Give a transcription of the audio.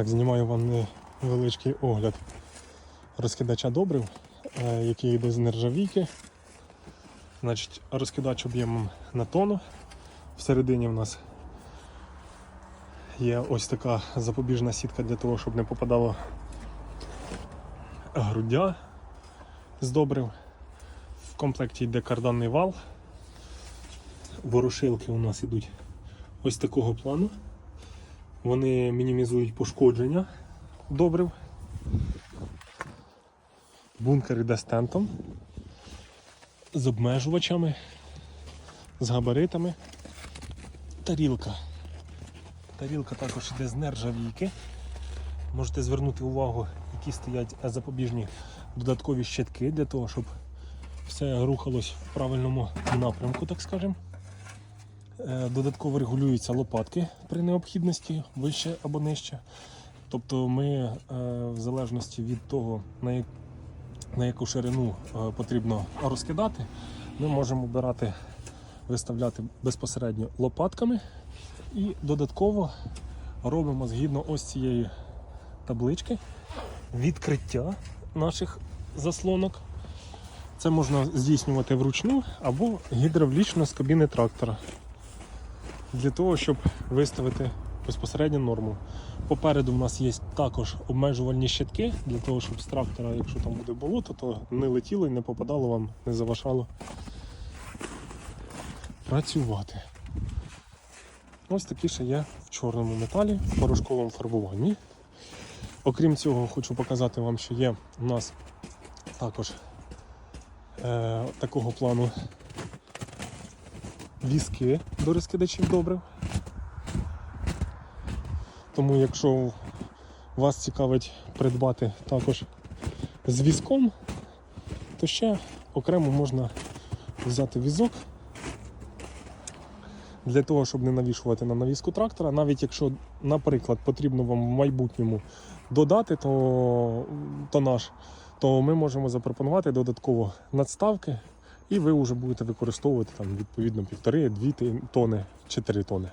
Так, знімаю вам невеличкий огляд розкидача добрив, е, який йде з нержавійки. Значить, розкидач об'ємом на тонну. Всередині в нас є ось така запобіжна сітка для того, щоб не попадало груддя з добрив. В комплекті йде карданний вал. Ворушилки у нас йдуть ось такого плану. Вони мінімізують пошкодження добрив. Бункер іде з з обмежувачами, з габаритами. Тарілка. Тарілка також йде з нержавійки. Можете звернути увагу, які стоять запобіжні додаткові щитки для того, щоб все рухалось в правильному напрямку, так скажемо. Е, Додатково регулюються лопатки при необхідності вище або нижче. Тобто ми е, в залежності від того, на, як, на яку ширину е, потрібно розкидати, ми можемо обирати, виставляти безпосередньо лопатками і додатково робимо згідно ось цієї таблички відкриття наших заслонок. Це можна здійснювати вручну або гідравлічно з кабіни трактора для того, щоб виставити безпосередньо норму. Попереду в нас є також обмежувальні щитки, для того, щоб з трактора, якщо там буде болото, то не летіло і не попадало вам, не заважало працювати. Ось такі ще є в чорному металі, в порошковому фарбуванні. Окрім цього, хочу показати вам, що є у нас також е, такого плану візки до розкидачів добрив. Тому якщо вас цікавить придбати також з візком, то ще окремо можна взяти візок для того, щоб не навішувати на навіску трактора. Навіть якщо, наприклад, потрібно вам в майбутньому додати то, тонаж, то ми можемо запропонувати додатково надставки, і ви вже будете використовувати там, відповідно півтори-дві тони чи три тони.